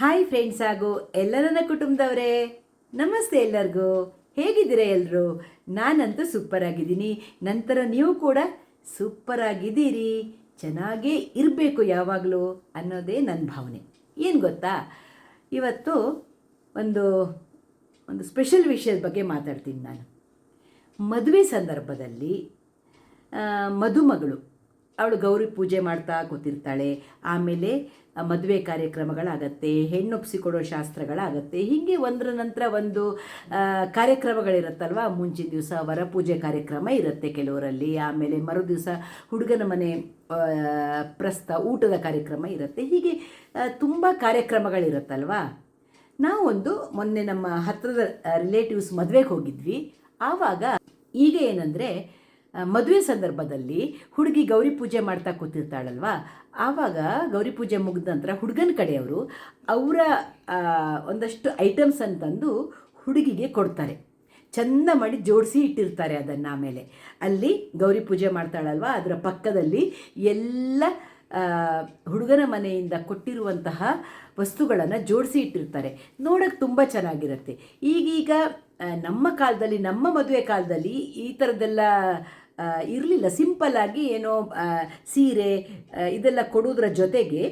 Hi friends ಹಾಗೂ ಎಲ್ಲ ನನ್ನ ಕುಟುಂಬದವರೇ. ನಮಸ್ತೆ ಎಲ್ಲರಿಗೂ. ಹೇಗಿದ್ದೀರಾ ಎಲ್ಲರೂ ನಾನಂತೂ ಸೂಪರ್ ಆಗಿದ್ದೀನಿ. ನಂತರ ನೀವು ಕೂಡ ಸೂಪರ್ ಆಗಿದ್ದೀರಿ. ಚೆನ್ನಾಗೇ ಇರಬೇಕು ಯಾವಾಗಲೂ ಅನ್ನೋದೇ ನನ್ನ ಭಾವನೆ. ಏನು ಗೊತ್ತಾ? ಇವತ್ತು ಒಂದು ಒಂದು ಸ್ಪೆಷಲ್ ವಿಷಯದ ಬಗ್ಗೆ ಮಾತಾಡ್ತೀನಿ ನಾನು. ಮದುವೆ ಸಂದರ್ಭದಲ್ಲಿ ಮದುಮಗಳು ಅವಳು ಗೌರಿ ಪೂಜೆ ಮಾಡ್ತಾ ಕೂತಿರ್ತಾಳೆ. ಆಮೇಲೆ ಮದುವೆ ಕಾರ್ಯಕ್ರಮಗಳಾಗತ್ತೆ, ಹೆಣ್ಣೊಪ್ಸಿಕೊಡೋ ಶಾಸ್ತ್ರಗಳಾಗತ್ತೆ, ಹೀಗೆ ಒಂದರ ನಂತರ ಒಂದು ಕಾರ್ಯಕ್ರಮಗಳಿರುತ್ತಲ್ವ? ಮುಂಚಿನ ದಿವಸ ವರಪೂಜೆ ಕಾರ್ಯಕ್ರಮ ಇರುತ್ತೆ ಕೆಲವರಲ್ಲಿ. ಆಮೇಲೆ ಮರು ದಿವಸ ಹುಡುಗನ ಮನೆ ಪ್ರಸ್ತ ಊಟದ ಕಾರ್ಯಕ್ರಮ ಇರುತ್ತೆ. ಹೀಗೆ ತುಂಬ ಕಾರ್ಯಕ್ರಮಗಳಿರುತ್ತಲ್ವಾ? ನಾವೊಂದು ಮೊನ್ನೆ ನಮ್ಮ ಹತ್ತಿರದ ರಿಲೇಟಿವ್ಸ್ ಮದುವೆಗೆ ಹೋಗಿದ್ವಿ. ಆವಾಗ ಈಗ ಏನಂದರೆ ಮದುವೆ ಸಂದರ್ಭದಲ್ಲಿ ಹುಡುಗಿ ಗೌರಿ ಪೂಜೆ ಮಾಡ್ತಾ ಕೂತಿರ್ತಾಳಲ್ವಾ? ಆವಾಗ ಗೌರಿ ಪೂಜೆ ಮುಗಿದ ನಂತರ ಹುಡುಗನ ಕಡೆಯವರು ಅವರ ಒಂದಷ್ಟು ಐಟಮ್ಸ್ ತಂದು ಹುಡುಗಿಗೆ ಕೊಡ್ತಾರೆ. ಚಂದ ಮಾಡಿ ಜೋಡಿಸಿ ಇಟ್ಟಿರ್ತಾರೆ ಅದನ್ನು ಆಮೇಲೆ. ಅಲ್ಲಿ ಗೌರಿ ಪೂಜೆ ಮಾಡ್ತಾಳಲ್ವ? ಅದರ ಪಕ್ಕದಲ್ಲಿ ಎಲ್ಲ ಹುಡುಗನ ಮನೆಯಿಂದ ಕೊಟ್ಟಿರುವಂತಹ ವಸ್ತುಗಳನ್ನು ಜೋಡಿಸಿ ಇಟ್ಟಿರ್ತಾರೆ. ನೋಡೋಕ್ಕೆ ತುಂಬ ಚೆನ್ನಾಗಿರುತ್ತೆ. ಈಗೀಗ ನಮ್ಮ ಕಾಲದಲ್ಲಿ, ನಮ್ಮ ಮದುವೆ ಕಾಲದಲ್ಲಿ ಈ ಥರದ್ದೆಲ್ಲ ಇರಲಿಲ್ಲ. ಸಿಂಪಲ್ ಆಗಿ ಏನೋ ಸೀರೆ ಇದೆಲ್ಲ ಕೊಡೋದ್ರ ಜೊತೆಗೆ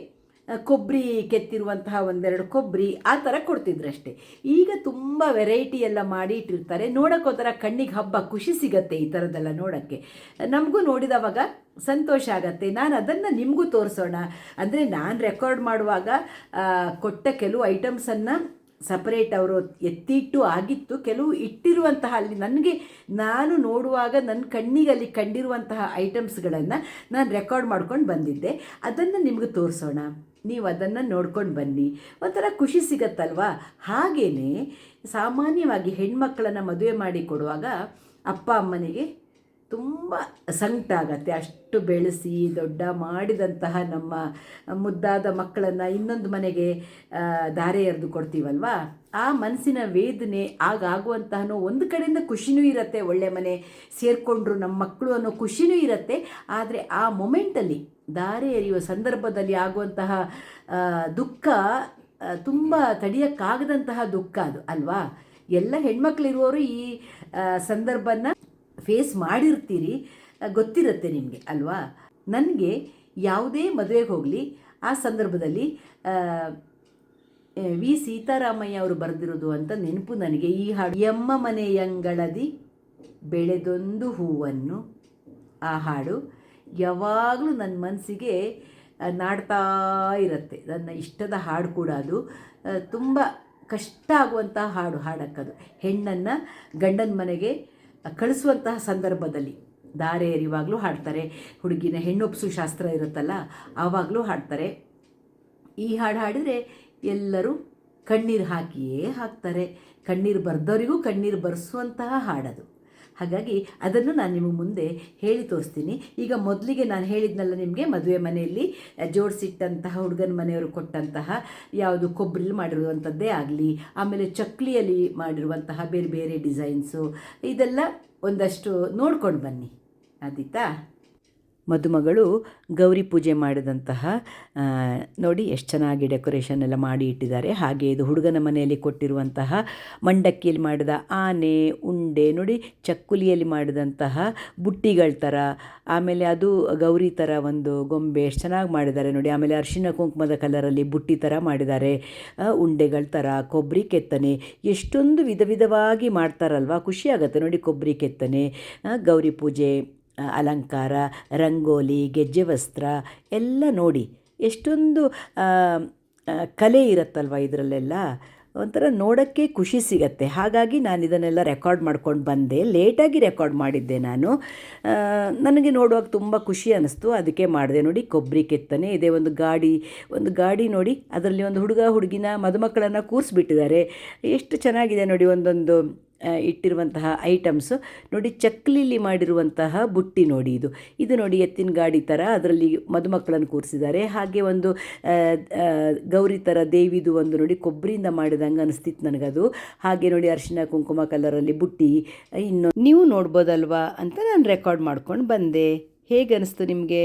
ಕೊಬ್ಬರಿ ಕೆತ್ತಿರುವಂತಹ ಒಂದೆರಡು ಕೊಬ್ಬರಿ ಆ ಥರ ಕೊಡ್ತಿದ್ರಷ್ಟೆ ಈಗ ತುಂಬ ವೆರೈಟಿ ಎಲ್ಲ ಮಾಡಿ ಇಟ್ಟಿರ್ತಾರೆ. ನೋಡೋಕೆ ಒಂಥರ ಕಣ್ಣಿಗೆ ಹಬ್ಬ, ಖುಷಿ ಸಿಗತ್ತೆ ಈ ಥರದ್ದೆಲ್ಲ ನೋಡೋಕ್ಕೆ. ನಮಗೂ ನೋಡಿದವಾಗ ಸಂತೋಷ ಆಗತ್ತೆ. ನಾನು ಅದನ್ನು ನಿಮಗೂ ತೋರಿಸೋಣ. ಅಂದರೆ ನಾನು ರೆಕಾರ್ಡ್ ಮಾಡುವಾಗ ಕೊಟ್ಟ ಕೆಲವು ಐಟಮ್ಸನ್ನು ಸಪರೇಟ್ ಅವರು ಎತ್ತಿಟ್ಟು ಆಗಿತ್ತು. ಕೆಲವು ಇಟ್ಟಿರುವಂತಹ ಅಲ್ಲಿ ನನಗೆ ನಾನು ನೋಡುವಾಗ ನನ್ನ ಕಣ್ಣಿಗೆ ಅಲ್ಲಿ ಕಂಡಿರುವಂತಹ ಐಟಮ್ಸ್ಗಳನ್ನು ನಾನು ರೆಕಾರ್ಡ್ ಮಾಡ್ಕೊಂಡು ಬಂದಿದ್ದೆ. ಅದನ್ನು ನಿಮಗೆ ತೋರಿಸೋಣ. ನೀವು ಅದನ್ನು ನೋಡ್ಕೊಂಡು ಬನ್ನಿ. ಒಂಥರ ಖುಷಿ ಸಿಗತ್ತಲ್ವಾ? ಹಾಗೆಯೇ ಸಾಮಾನ್ಯವಾಗಿ ಹೆಣ್ಮಕ್ಕಳನ್ನು ಮದುವೆ ಮಾಡಿ ಕೊಡುವಾಗ ಅಪ್ಪ ಅಮ್ಮನಿಗೆ ತುಂಬ ಸಂಕಟ ಆಗತ್ತೆ. ಅಷ್ಟು ಬೆಳೆಸಿ ದೊಡ್ಡ ಮಾಡಿದಂತಹ ನಮ್ಮ ಮುದ್ದಾದ ಮಕ್ಕಳನ್ನು ಇನ್ನೊಂದು ಮನೆಗೆ ಧಾರೆ ಎರೆದು ಕೊಡ್ತೀವಲ್ವಾ? ಆ ಮನಸ್ಸಿನ ವೇದನೆ ಆಗಾಗುವಂತಹ ಒಂದು ಕಡೆಯಿಂದ ಖುಷಿನೂ ಇರುತ್ತೆ, ಒಳ್ಳೆ ಮನೆ ಸೇರಿಕೊಂಡ್ರು ನಮ್ಮ ಮಕ್ಕಳು ಅನ್ನೋ ಖುಷಿನೂ ಇರುತ್ತೆ. ಆದರೆ ಆ ಮೊಮೆಂಟಲ್ಲಿ ದಾರೆ ಎರೆಯುವ ಸಂದರ್ಭದಲ್ಲಿ ಆಗುವಂತಹ ದುಃಖ ತುಂಬ ತಡೆಯೋಕ್ಕಾಗದಂತಹ ದುಃಖ ಅದು, ಅಲ್ವಾ? ಎಲ್ಲ ಹೆಣ್ಮಕ್ಳಿರುವವರು ಈ ಸಂದರ್ಭನ ಫೇಸ್ ಮಾಡಿರ್ತೀರಿ ಗೊತ್ತಿರುತ್ತೆ ನಿಮಗೆ, ಅಲ್ವಾ? ನನಗೆ ಯಾವುದೇ ಮದುವೆಗೆ ಹೋಗಲಿ, ಆ ಸಂದರ್ಭದಲ್ಲಿ ವಿ. ಸೀತಾರಾಮಯ್ಯ ಅವರು ಬರೆದಿರೋದು ಅಂತ ನೆನಪು ನನಗೆ. ಈ ಹಾಡು ಎಮ್ಮ ಮನೆಯಂಗಳದಿ ಬೆಳೆದೊಂದು ಹೂವನ್ನು ಆ ಹಾಡು ಯಾವಾಗಲೂ ನನ್ನ ಮನಸ್ಸಿಗೆ ನಾಡ್ತಾ ಇರುತ್ತೆ. ನನ್ನ ಇಷ್ಟದ ಹಾಡು ಕೂಡ ಅದು ತುಂಬ ಕಷ್ಟ ಆಗುವಂಥ ಹಾಡು ಹಾಡಕ್ಕದು. ಹೆಣ್ಣನ್ನು ಗಂಡನ ಮನೆಗೆ ಕಳಿಸುವಂತಹ ಸಂದರ್ಭದಲ್ಲಿ ದಾರೆ ಎರಿವಾಗಲೂ ಹಾಡ್ತಾರೆ, ಹುಡುಗಿನ ಹೆಣ್ಣೊಪ್ಸು ಶಾಸ್ತ್ರ ಇರುತ್ತಲ್ಲ, ಆವಾಗಲೂ ಹಾಡ್ತಾರೆ. ಈ ಹಾಡು ಹಾಡಿದರೆ ಎಲ್ಲರೂ ಕಣ್ಣೀರು ಹಾಕಿಯೇ ಹಾಕ್ತಾರೆ. ಕಣ್ಣೀರು ಬರ್ದವರಿಗೂ ಕಣ್ಣೀರು ಬರೆಸುವಂತಹ ಹಾಡದು. ಹಾಗಾಗಿ ಅದನ್ನು ನಾನು ನಿಮಗೆ ಮುಂದೆ ಹೇಳಿ ತೋರಿಸ್ತೀನಿ. ಈಗ ಮೊದಲಿಗೆ ನಾನು ಹೇಳಿದ್ನಲ್ಲ ನಿಮಗೆ ಮದುವೆ ಮನೆಯಲ್ಲಿ ಜೋಡಿಸಿಟ್ಟಂತಹ ಹುಡುಗನ ಮನೆಯವರು ಕೊಟ್ಟಂತಹ ಯಾವುದು ಕೊಬ್ಬರಿಲಿ ಮಾಡಿರುವಂಥದ್ದೇ ಆಗಲಿ, ಆಮೇಲೆ ಚಕ್ಲಿಯಲ್ಲಿ ಮಾಡಿರುವಂತಹ ಬೇರೆ ಬೇರೆ ಡಿಸೈನ್ಸು ಇದೆಲ್ಲ ಒಂದಷ್ಟು ನೋಡ್ಕೊಂಡು ಬನ್ನಿ. ಆದೀತಾ? ಮದುಮಗಳು ಗೌರಿ ಪೂಜೆ ಮಾಡಿದಂತಹ ನೋಡಿ ಎಷ್ಟು ಚೆನ್ನಾಗಿ ಡೆಕೋರೇಷನ್ ಎಲ್ಲ ಮಾಡಿ ಇಟ್ಟಿದ್ದಾರೆ. ಹಾಗೆ ಇದು ಹುಡುಗನ ಮನೆಯಲ್ಲಿ ಕೊಟ್ಟಿರುವಂತಹ ಮಂಡಕ್ಕಿಯಲ್ಲಿ ಮಾಡಿದ ಆನೆ, ಉಂಡೆ, ನೋಡಿ ಚಕ್ಕುಲಿಯಲ್ಲಿ ಮಾಡಿದಂತಹ ಬುಟ್ಟಿಗಳ ಥರ ಆಮೇಲೆ ಅದು ಗೌರಿ ಥರ ಒಂದು ಗೊಂಬೆ ಎಷ್ಟು ಚೆನ್ನಾಗಿ ಮಾಡಿದ್ದಾರೆ. ನೋಡಿ ಆಮೇಲೆ ಅರಿಶಿನ ಕುಂಕುಮದ ಕಲರಲ್ಲಿ ಬುಟ್ಟಿ ಥರ ಮಾಡಿದ್ದಾರೆ. ಉಂಡೆಗಳ ಥರ ಕೊಬ್ಬರಿ ಕೆತ್ತನೆ, ಎಷ್ಟೊಂದು ವಿಧ ವಿಧವಾಗಿ ಮಾಡ್ತಾರಲ್ವ. ಖುಷಿಯಾಗುತ್ತೆ ನೋಡಿ ಕೊಬ್ಬರಿ ಕೆತ್ತನೆ ಗೌರಿ ಪೂಜೆ. ಅಲಂಕಾರ, ರಂಗೋಲಿ, ಗೆಜ್ಜೆ ವಸ್ತ್ರ ಎಲ್ಲ ನೋಡಿ ಎಷ್ಟೊಂದು ಕಲೆ ಇರುತ್ತಲ್ವ ಇದರಲ್ಲೆಲ್ಲ? ಒಂಥರ ನೋಡೋಕ್ಕೆ ಖುಷಿ ಸಿಗತ್ತೆ. ಹಾಗಾಗಿ ನಾನು ಇದನ್ನೆಲ್ಲ ರೆಕಾರ್ಡ್ ಮಾಡ್ಕೊಂಡು ಬಂದೆ. ಲೇಟಾಗಿ ರೆಕಾರ್ಡ್ ಮಾಡಿದ್ದೆ ನಾನು. ನನಗೆ ನೋಡುವಾಗ ತುಂಬ ಖುಷಿ ಅನ್ನಿಸ್ತು. ಅದಕ್ಕೆ ಮಾಡಿದೆ. ನೋಡಿ, ಕೊಬ್ಬರಿ ಕೆತ್ತನೆ. ಇದೆ ಒಂದು ಗಾಡಿ ಒಂದು ಗಾಡಿ ನೋಡಿ, ಅದರಲ್ಲಿ ಒಂದು ಹುಡುಗ, ಹುಡುಗಿನ, ಮದುಮಕ್ಕಳನ್ನು ಕೂರಿಸ್ಬಿಟ್ಟಿದ್ದಾರೆ. ಎಷ್ಟು ಚೆನ್ನಾಗಿದೆ ನೋಡಿ ಒಂದೊಂದು ಇಟ್ಟಿರುವಂತಹ ಐಟಮ್ಸು. ನೋಡಿ, ಚಕ್ಲಿಲಿ ಮಾಡಿರುವಂತಹ ಬುಟ್ಟಿ ನೋಡಿ ಇದು. ಇದು ನೋಡಿ ಎತ್ತಿನ ಗಾಡಿ ಥರ ಅದರಲ್ಲಿ ಮದುಮಕ್ಕಳನ್ನು ಕೂರಿಸಿದ್ದಾರೆ. ಹಾಗೆ ಒಂದು ಗೌರಿ ಥರ ದೇವಿದು ಒಂದು ನೋಡಿ ಕೊಬ್ಬರಿಯಿಂದ ಮಾಡಿದಂಗೆ ಅನಿಸ್ತಿತ್ತು ನನಗದು. ಹಾಗೆ ನೋಡಿ ಅರಿಶಿನ, ಕುಂಕುಮ ಕಲರಲ್ಲಿ ಬುಟ್ಟಿ. ಇನ್ನು ನೀವು ನೋಡ್ಬೋದಲ್ವಾ ಅಂತ ನಾನು ರೆಕಾರ್ಡ್ ಮಾಡ್ಕೊಂಡು ಬಂದೆ. ಹೇಗೆ ಅನಿಸ್ತು ನಿಮಗೆ?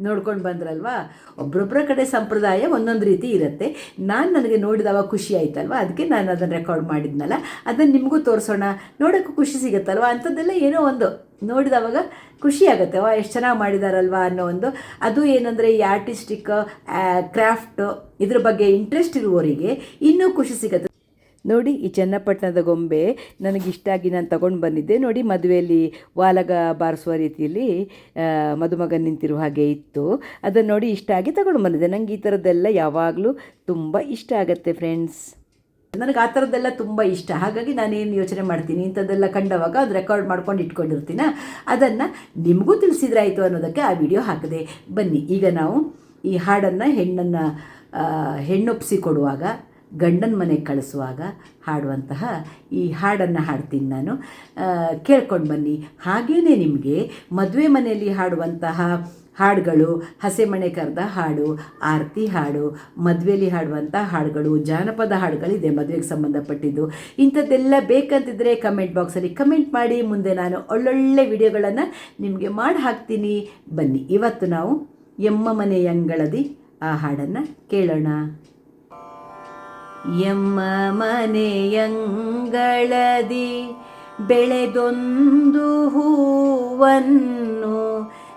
ನೋಡ್ಕೊಂಡು ಬಂದ್ರಲ್ವಾ? ಒಬ್ಬೊಬ್ಬರ ಕಡೆ ಸಂಪ್ರದಾಯ ಒಂದೊಂದು ರೀತಿ ಇರುತ್ತೆ. ನಾನು ನನಗೆ ನೋಡಿದಾಗ ಖುಷಿ ಆಯ್ತಲ್ವ? ಅದಕ್ಕೆ ನಾನು ಅದನ್ನು ರೆಕಾರ್ಡ್ ಮಾಡಿದ್ನಲ್ಲ. ಅದನ್ನು ನಿಮಗೂ ತೋರಿಸೋಣ. ನೋಡೋಕ್ಕೂ ಖುಷಿ ಸಿಗುತ್ತಲ್ವ? ಅಂಥದ್ದೆಲ್ಲ ಏನೋ ಒಂದು ನೋಡಿದವಾಗ ಖುಷಿ ಆಗುತ್ತೆ. ವಾ, ಎಷ್ಟು ಚೆನ್ನಾಗಿ ಮಾಡಿದಾರಲ್ವಾ ಅನ್ನೋ ಒಂದು. ಅದು ಏನಂದರೆ ಈ ಆರ್ಟಿಸ್ಟಿಕ್ ಕ್ರಾಫ್ಟ್ ಇದ್ರ ಬಗ್ಗೆ ಇಂಟ್ರೆಸ್ಟ್ ಇರುವವರಿಗೆ ಇನ್ನೂ ಖುಷಿ ಸಿಗುತ್ತೆ. ನೋಡಿ ಈ ಚನ್ನಪಟ್ಟಣದ ಗೊಂಬೆ ನನಗಿಷ್ಟಾಗಿ ನಾನು ತಗೊಂಡು ಬಂದಿದ್ದೆ. ನೋಡಿ ಮದುವೆಯಲ್ಲಿ ವಾಲಗ ಬಾರಿಸುವ ರೀತಿಯಲ್ಲಿ ಮದುಮಗ ನಿಂತಿರುವ ಹಾಗೆ ಇತ್ತು. ಅದನ್ನು ನೋಡಿ ಇಷ್ಟ ಆಗಿ ತಗೊಂಡು ಬಂದಿದ್ದೆ. ನನಗೆ ಈ ಥರದ್ದೆಲ್ಲ ಯಾವಾಗಲೂ ತುಂಬ ಇಷ್ಟ ಆಗುತ್ತೆ ಫ್ರೆಂಡ್ಸ್. ನನಗೆ ಆ ಥರದ್ದೆಲ್ಲ ತುಂಬ ಇಷ್ಟ. ಹಾಗಾಗಿ ನಾನೇನು ಯೋಚನೆ ಮಾಡ್ತೀನಿ? ಇಂಥದ್ದೆಲ್ಲ ಕಂಡವಾಗ ಅದು ರೆಕಾರ್ಡ್ ಮಾಡ್ಕೊಂಡು ಇಟ್ಕೊಂಡಿರ್ತೀನ? ಅದನ್ನು ನಿಮಗೂ ತಿಳಿಸಿದ್ರಾಯಿತು ಅನ್ನೋದಕ್ಕೆ ಆ ವಿಡಿಯೋ ಹಾಕಿದೆ. ಬನ್ನಿ, ಈಗ ನಾವು ಈ ಹಾಡನ್ನು ಹೆಣ್ಣನ್ನು ಹೆಣ್ಣೊಪ್ಪಿಸಿ ಕೊಡುವಾಗ ಗಂಡನ ಮನೆಗೆ ಕಳಿಸುವಾಗ ಹಾಡುವಂತಹ ಈ ಹಾಡನ್ನು ಹಾಡ್ತೀನಿ ನಾನು. ಕೇಳ್ಕೊಂಡು ಬನ್ನಿ. ಹಾಗೇ ನಿಮಗೆ ಮದುವೆ ಮನೆಯಲ್ಲಿ ಹಾಡುವಂತಹ ಹಾಡುಗಳು, ಹಸೆಮಣೆ ಕರೆದ ಹಾಡು, ಆರತಿ ಹಾಡು ಮದುವೆಯಲ್ಲಿ ಹಾಡುವಂಥ ಹಾಡುಗಳು, ಜಾನಪದ ಹಾಡುಗಳಿದೆ ಮದುವೆಗೆ ಸಂಬಂಧಪಟ್ಟಿದ್ದು. ಇಂಥದ್ದೆಲ್ಲ ಬೇಕಂತಿದ್ರೆ ಕಮೆಂಟ್ ಬಾಕ್ಸಲ್ಲಿ ಕಮೆಂಟ್ ಮಾಡಿ. ಮುಂದೆ ನಾನು ಒಳ್ಳೊಳ್ಳೆ ವಿಡಿಯೋಗಳನ್ನು ನಿಮಗೆ ಮಾಡಿ ಹಾಕ್ತೀನಿ. ಬನ್ನಿ. ಇವತ್ತು ನಾವು ಎಮ್ಮ ಮನೆಯಂಗಳದಿ ಆ ಹಾಡನ್ನು ಕೇಳೋಣ. ಎಮ್ಮ ಮನೆಯಂಗಳದಿ ಬೆಳೆದೊಂದು ಹೂವನ್ನು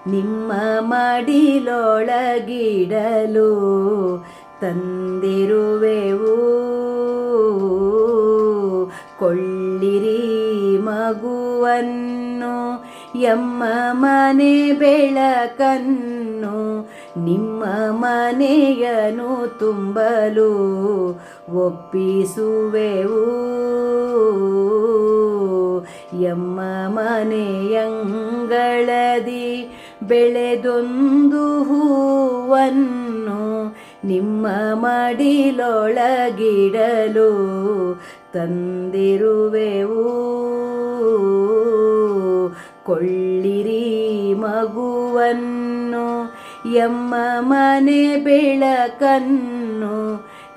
ನಿಮ್ಮ ಮಡಿಲೊಳಗಿಡಲು ತಂದಿರುವೆವು. ಕೊಳ್ಳಿರಿ ಮಗುವನ್ನು, ಎಮ್ಮ ಮನೆ ಬೆಳಕನ್ನು ನಿಮ್ಮ ಮನೆಯನು ತುಂಬಲು ಒಪ್ಪಿಸುವೆವು ಎಮ್ಮ ಮನೆಯಂಗಳದಿ ಬೆಳೆದೊಂದು ಹೂವನ್ನು ನಿಮ್ಮ ಮಡಿಲೊಳಗಿಡಲು ತಂದಿರುವೆವು ಕೊಳ್ಳಿರಿ ಮಗುವನ್ನು ಎಮ್ಮ ಮನೆ ಬೆಳಕನ್ನು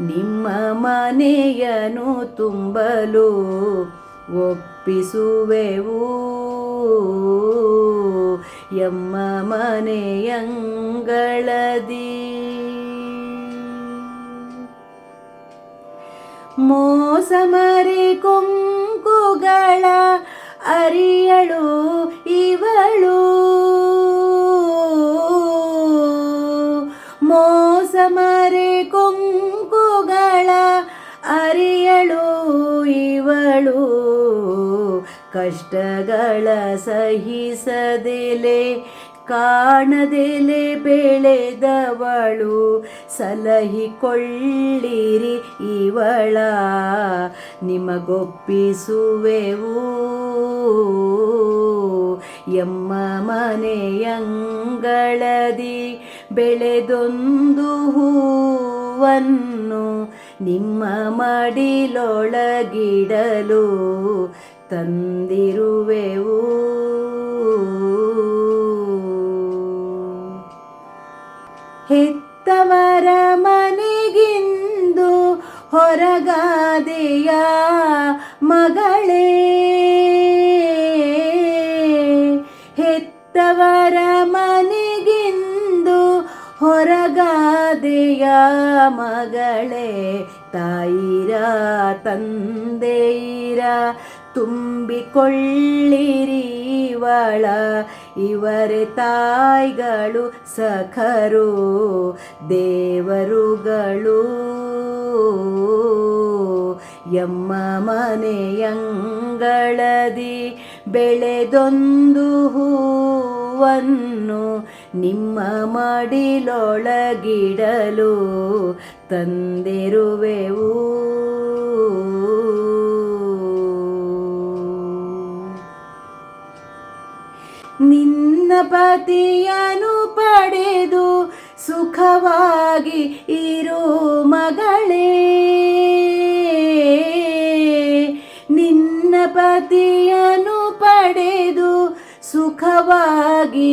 ನಿಮ್ಮ ಮನೆಯನು ತುಂಬಲು ಒಪ್ಪಿಸುವೆವು. ಎಮ್ಮ ಮನೆಯಂಗಳದಿ ಮೋಸ ಕುಂಕುಗಳ ಅರಿಯಳು ಇವಳು. ಮೋಸ ಕಷ್ಟಗಳ ಸಹಿಸದೆಲೆ ಕಾಣದೆಲೆ ಬೆಳೆದವಳು ಸಲಹಿಕೊಳ್ಳಿರಿ ಇವಳ ನಿಮಗೊಪ್ಪಿಸುವೆವು. ಎಮ್ಮ ಮನೆಯಂಗಳದಿ ಬೆಳೆದೊಂದು ಹೂವನ್ನು ನಿಮ್ಮ ಮಡಿಲೊಳಗಿಡಲು ತಂದಿರುವೆವು. ಹೆತ್ತವರ ಮನೆಗಿಂದು ಹೊರಗಾದೆಯ ಮಗಳೇ ಹೆತ್ತವರ ಮನೆಗಿಂದು ಹೊರಗಾದೆಯ ಮಗಳೇ ತಾಯಿರ ತಂದೆಯಿರ ತುಂಬಿಕೊಳ್ಳಿರಿವಳ ಇವರೆ ತಾಯಿಗಳು ಸಖರು ದೇವರುಗಳು. ಎಮ್ಮ ಮನೆಯಂಗಳದಿ ಬೆಳೆದೊಂದು ಹೂವನ್ನು ನಿಮ್ಮ ಮಡಿಲೊಳಗಿಡಲು ತಂದಿರುವೆವು. ಪತಿಯನು ಪಡೆದು ಸುಖವಾಗಿ ಇರು ಮಗಳೇ. ನಿನ್ನ ಪತಿಯನು ಪಡೆದು ಸುಖವಾಗಿ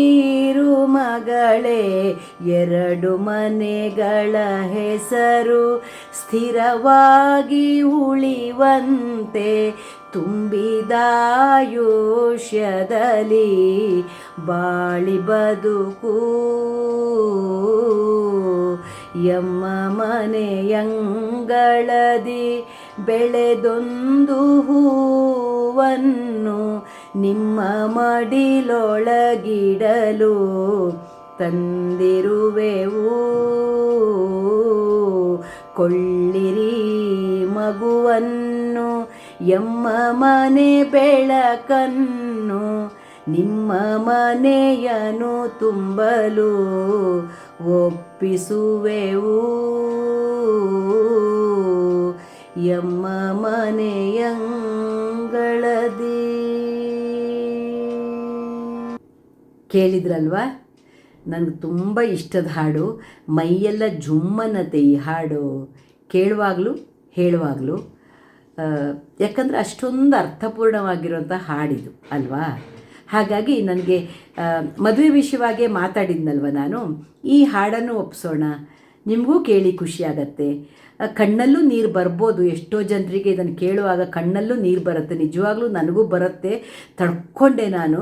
ಸ್ಥಿರವಾಗಿರು ಮಗಳೇ. ಎರಡು ಮನೆಗಳ ಹೆಸರು ಸ್ಥಿರವಾಗಿ ಉಳಿವಂತೆ ತುಂಬಿದಾಯುಷ್ಯದಲ್ಲಿ ಬಾಳಿ ಬದುಕು. ಎಮ್ಮ ಮನೆಯಂಗಳದಿ ಬೆಳೆದೊಂದು ಹೂವನ್ನು ನಿಮ್ಮ ಮಡಿಲೊಳಗಿಡಲು ತಂದಿರುವೆವು. ಕೊಳ್ಳಿರಿ ಮಗುವನ್ನು. ಎಮ್ಮ ಮನೆ ಬೆಳಕನ್ನು, ನಿಮ್ಮ ಮನೆಯನು ತುಂಬಲು ಒಪ್ಪಿಸುವೆವು. ಎಮ್ಮ ಮನೆಯಂಗಳದಿ ಕೇಳಿದ್ರಲ್ವಾ? ನನಗೆ ತುಂಬ ಇಷ್ಟದ ಹಾಡು, ಮೈಯೆಲ್ಲ ಜುಮ್ಮನತೆ ಈ ಹಾಡು. ಕೇಳುವಾಗಲೂ, ಹೇಳುವಾಗಲೂ ಯಾಕಂದರೆ ಅಷ್ಟೊಂದು ಅರ್ಥಪೂರ್ಣವಾಗಿರುವಂಥ ಹಾಡಿದು, ಅಲ್ವಾ? ಹಾಗಾಗಿ ನನಗೆ ಮದುವೆ ವಿಷಯವಾಗೇ ಮಾತಾಡಿದ್ನಲ್ವ ನಾನು. ಈ ಹಾಡನ್ನು ಒಪ್ಸೋಣ. ನಿಮಗೂ ಕೇಳಿ ಖುಷಿಯಾಗತ್ತೆ ಕಣ್ಣಲ್ಲೂ ನೀರು ಬರ್ಬೋದು. ಎಷ್ಟೋ ಜನರಿಗೆ ಇದನ್ನು ಕೇಳುವಾಗ ಕಣ್ಣಲ್ಲೂ ನೀರು ಬರುತ್ತೆ. ನಿಜವಾಗ್ಲೂ ನನಗೂ ಬರುತ್ತೆ. ತಡ್ಕೊಂಡೆ ನಾನು.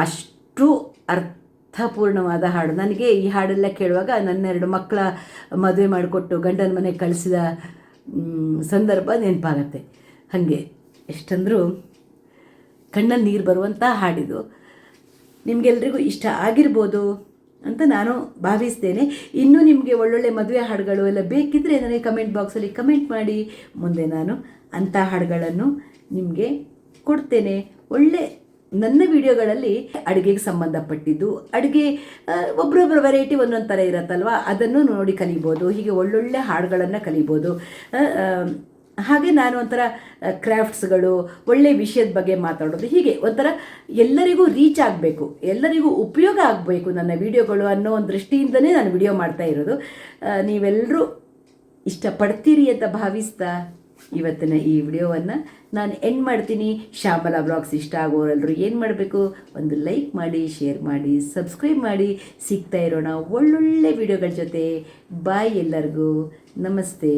ಅಷ್ಟು ಅರ್ಥಪೂರ್ಣವಾದ ಹಾಡು. ನನಗೆ ಈ ಹಾಡೆಲ್ಲ ಕೇಳುವಾಗ ನನ್ನ ಎರಡು ಮಕ್ಕಳ ಮದುವೆ ಮಾಡಿಕೊಟ್ಟು ಗಂಡನ ಮನೆಗೆ ಕಳಿಸಿದ ಸಂದರ್ಭ ನೆನಪಾಗತ್ತೆ. ಹಾಗೆ, ಎಷ್ಟಂದರೂ ಕಣ್ಣಲ್ಲಿ ನೀರು ಬರುವಂಥ ಹಾಡಿದು ನಿಮಗೆಲ್ರಿಗೂ ಇಷ್ಟ ಆಗಿರ್ಬೋದು ಅಂತ ನಾನು ಭಾವಿಸ್ತೇನೆ. ಇನ್ನೂ ನಿಮಗೆ ಒಳ್ಳೊಳ್ಳೆ ಮದುವೆ ಹಾಡುಗಳು ಎಲ್ಲ ಬೇಕಿದ್ದರೆ ನನಗೆ ಕಮೆಂಟ್ ಬಾಕ್ಸಲ್ಲಿ ಕಮೆಂಟ್ ಮಾಡಿ. ಮುಂದೆ ನಾನು ಅಂಥ ಹಾಡುಗಳನ್ನು ನಿಮಗೆ ಕೊಡ್ತೇನೆ. ಒಳ್ಳೆ ನನ್ನ ವಿಡಿಯೋಗಳಲ್ಲಿ ಅಡುಗೆಗೆ ಸಂಬಂಧಪಟ್ಟಿದ್ದು, ಅಡುಗೆ ಒಬ್ಬರೊಬ್ಬರ ವೆರೈಟಿ ಒಂದೊಂದು ಥರ ಇರುತ್ತಲ್ವ? ಅದನ್ನು ನೋಡಿ ಕಲಿಬೋದು, ಹೀಗೆ ಒಳ್ಳೊಳ್ಳೆ ಹಾಡುಗಳನ್ನು ಕಲಿಬೋದು. ಹಾಗೆ ನಾನು ಒಂಥರ ಕ್ರಾಫ್ಟ್ಸ್ಗಳು ಒಳ್ಳೆ ವಿಷಯದ ಬಗ್ಗೆ ಮಾತಾಡೋದು, ಹೀಗೆ ಒಂಥರ ಎಲ್ಲರಿಗೂ ರೀಚ್ ಆಗಬೇಕು, ಎಲ್ಲರಿಗೂ ಉಪಯೋಗ ಆಗಬೇಕು ನನ್ನ ವಿಡಿಯೋಗಳು ಅನ್ನೋ ಒಂದು ದೃಷ್ಟಿಯಿಂದನೇ ನಾನು ವಿಡಿಯೋ ಮಾಡ್ತಾ ಇರೋದು. ನೀವೆಲ್ಲರೂ ಇಷ್ಟಪಡ್ತೀರಿ ಅಂತ ಭಾವಿಸ್ತಾ? ಇವತ್ತಿನ ಈ ವಿಡಿಯೋವನ್ನು ನಾನು ಎಂಡ್ ಮಾಡ್ತೀನಿ. ಶ್ಯಾಮಲಾ ಬ್ಲಾಗ್ಸ್ ಇಷ್ಟ ಆಗೋರೆಲ್ಲರೂ ಏನು ಮಾಡಬೇಕು? ಒಂದು ಲೈಕ್ ಮಾಡಿ ಶೇರ್ ಮಾಡಿ ಸಬ್ಸ್ಕ್ರೈಬ್ ಮಾಡಿ. ಸಿಗ್ತಾ ಇರೋಣ ಒಳ್ಳೊಳ್ಳೆ ವಿಡಿಯೋಗಳ ಜೊತೆ. ಬಾಯ್ ಎಲ್ಲರಿಗೂ. ನಮಸ್ತೆ.